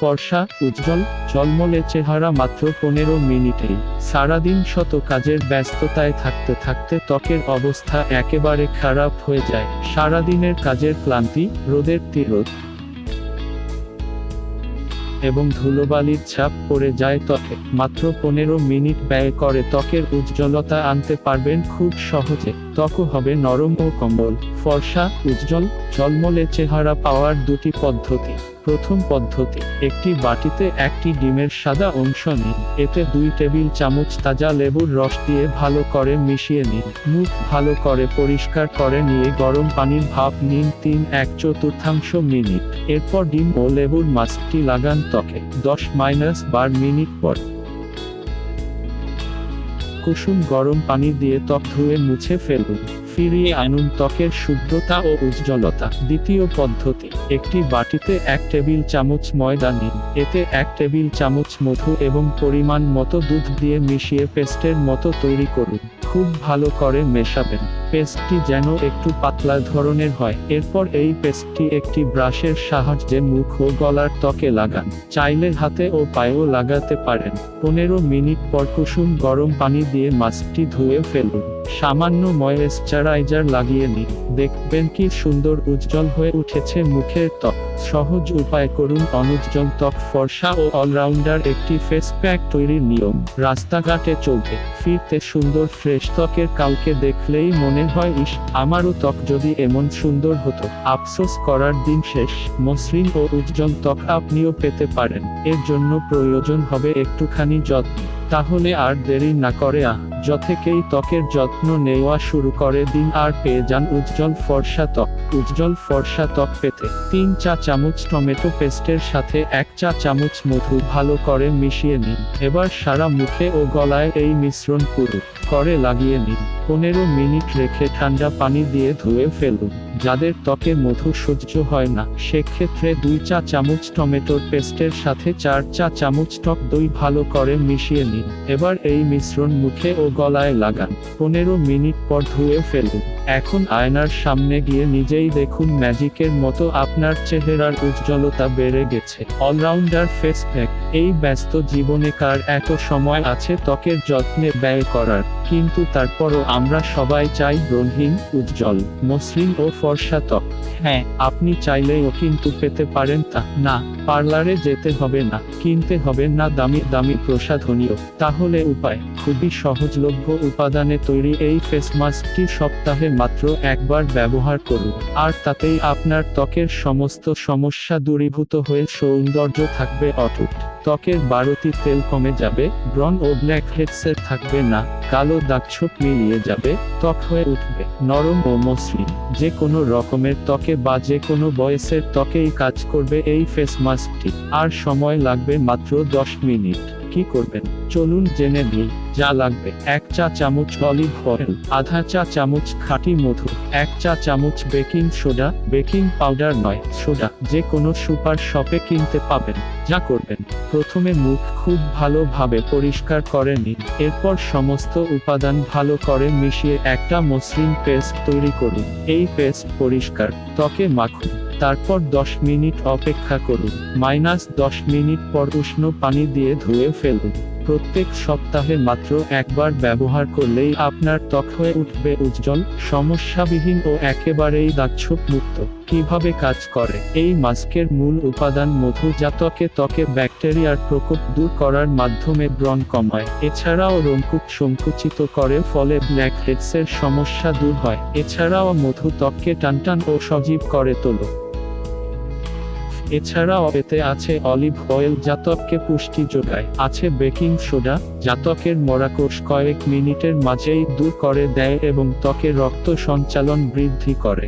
ফর্সা, উজ্জ্বল, ঝলমলে চেহারা মাত্র পনেরো মিনিটেই সারাদিন শত কাজের ব্যস্ততায় থাকতে থাকতে ত্বকের অবস্থা একেবারে খারাপ হয়ে যায়। সারাদিনের কাজের ক্লান্তি, রোদের তীরত এবং ধুলোবালির ছাপ পড়ে যায় ত্বকে। মাত্র পনেরো মিনিট ব্যয় করে ত্বকের উজ্জ্বলতা আনতে পারবেন খুব সহজে। ত্বকও হবে নরম ও কম্বল ফর্সা, উজ্জ্বল, ঝলমলে চেহারা পাওয়ার দুটি পদ্ধতি। প্রথম পদ্ধতি, একটি বাটিতে একটি ডিমের সাদা অংশ নিন, এতে দুই টেবিল চামচ তাজা লেবুর রস দিয়ে ভালো করে মিশিয়ে নিন, মুখ ভালো করে পরিষ্কার করে নিয়ে গরম পানির ভাপ নিন তিন এক চতুর্থাংশ মিনিট। এরপর ডিম ও লেবুর মাস্কটি লাগান ত্বকে, দশ মাইনাস বার মিনিট পর। কুসুম গরম পানি দিয়ে ত্বক ধুয়ে মুছে ফেলুন। ফিরিয়ে আনুন ত্বকের শুদ্ধতা ও উজ্জ্বলতা। দ্বিতীয় পদ্ধতি, একটি বাটিতে এক টেবিল চামচ ময়দা নিন। এতে এক টেবিল চামচ মধু এবং পরিমাণ মতো দুধ দিয়ে মিশিয়ে পেস্টের মতো তৈরি করুন। খুব ভালো করে মেশাবেন। পেস্টটি যেন একটু পাতলা ধরনের হয়। এরপর এই পেস্টটি একটি ব্রাশের সাহায্যে মুখ ও গলার ত্বকে লাগান। চাইলে হাতে ও পায়েও লাগাতে পারেন। পনেরো মিনিট পর কুসুম গরম পানি দিয়ে মাস্কটি ধুয়ে ফেলুন। সামান্য ময়েশ্চারাইজার লাগিয়ে নিন। দেখবেন কি সুন্দর উজ্জ্বল হয়ে উঠেছে মুখের ত্বক। সহজ উপায় করুন অনুজ্জ্বল ত্বক, ফর্সা ও অলরাউন্ডার একটি ফেস প্যাক তৈরির নিয়ম। রাস্তাঘাটে চলতে, ফিরতে সুন্দর ফ্রেশ ত্বকের কাউকে দেখলেই মনে হয়, ইস, আমারও ত্বক যদি এমন সুন্দর হতো। আফসোস করার দিন শেষ। মসৃণ ও উজ্জ্বল ত্বক আপনিও পেতে পারেন। এর জন্য প্রয়োজন হবে একটুখানি যত্ন। তাহলে আর দেরি না করে আ যথেকেই ত্বকের যত্ন নেওয়া শুরু করে দিন আর পেয়ে যান উজ্জ্বল ফর্সা ত্বক। উজ্জ্বল ফর্সা ত্বক পেতে তিন চা চামচ টমেটো পেস্টের সাথে এক চা চামচ মধু ভালো করে মিশিয়ে নিন। এবার সারা মুখে ও গলায় এই মিশ্রণ পুরো করে লাগিয়ে নিন। পনেরো মিনিট রেখে ঠান্ডা পানি দিয়ে ধুয়ে ফেলুন। যাদের ত্বকে মধু সহ্য হয় না, সেক্ষেত্রে দুই চা চামচ টমেটোর পেস্টের সাথে চার চা চামচ টক দই ভালো করে মিশিয়ে নিন। এবার এই মিশ্রণ মুখে ও গলায় লাগান। পনেরো মিনিট পর ধুয়ে ফেলুন। এখন আয়নার সামনে গিয়ে নিজেই দেখুন ম্যাজিকের মতো আপনার চেহারার উজ্জ্বলতা বেড়ে গেছে। All rounder face pack. এই ব্যস্ত জীবনে কার এত সময় আছে ত্বকের যত্নে ব্যয় করার? কিন্তু তারপরও আমরা সবাই চাই রঙহীন উজ্জ্বল, মসৃণ ও ফর্সা ত্বক হ্যাঁ আপনি চাইলেও কিন্তু পেতে পারেন তা। না, পার্লারে যেতে হবে না, কিনতে হবে না দামি দামি প্রসাধনীয়। তাহলে উপায়, খুবই সহজলভ্য উপাদানে তৈরি এই ফেস মাস্কটি সপ্তাহে মাত্র একবার ব্যবহার করুন। আর তাতেই আপনার ত্বকের সমস্ত সমস্যা দূরীভূত হয়ে সৌন্দর্য থাকবে অটুট। ত্বকের বারোটি তেল কমে যাবে ব্রন ও ব্ল্যাক হেডসের থাকবে না, কালো দাগ দাগছোপ মিলিয়ে যাবে, ত্বক হয়ে উঠবে, নরম ও মসৃণ যে কোনো রকমের ত্বকে বা যে কোনো বয়সের ত্বকেই কাজ করবে এই ফেস মাস্কটি আর সময় লাগবে মাত্র দশ মিনিট। কি করবেন? চলুন জেনে নিই, যা লাগবে। এক চা চামচ অলিভ অয়েল, আধা চা চামচ খাঁটি মধু, এক চা চামচ বেকিং সোডা। বেকিং পাউডার নয়, সোডা যে কোনো সুপার শপে কিনতে পাবেন। যা করবেন, প্রথমে মুখ খুব ভালোভাবে পরিষ্কার করে নিন, এরপর সমস্ত উপাদান ভালো করে মিশিয়ে একটা মসৃণ পেস্ট তৈরি করুন। এই পেস্ট পরিষ্কার, ত্বকে মাখুন। তারপর দশ মিনিট অপেক্ষা করুন। মাইনাস দশ মিনিট পর উষ্ণ পানি দিয়ে ধুয়ে ফেলুন। প্রত্যেক সপ্তাহে মাত্র একবার ব্যবহার করলেই আপনার ত্বক হয়ে উঠবে উজ্জ্বল, সমস্যাবিহীন ও একেবারেই দাগছোপ মুক্ত। কীভাবে কাজ করে? এই মাস্কের মূল উপাদান মধু যা ত্বকে ত্বকে ব্যাকটেরিয়ার প্রকোপ দূর করার মাধ্যমে ব্রণ কমায়। এছাড়াও রঙ্কুক সংকুচিত করে ফলে ব্ল্যাক হেডসের সমস্যা দূর হয়। এছাড়াও মধু ত্বককে টানটান ও সজীব করে তোলো। এছাড়াও এতে আছে অলিভ অয়েল জাতককে পুষ্টি যোগায়, আছে বেকিং সোডা, জাতকের মরাকোষ কয়েক মিনিটের মাঝেই দূর করে দেয় এবং ত্বকে রক্ত সঞ্চালন বৃদ্ধি করে।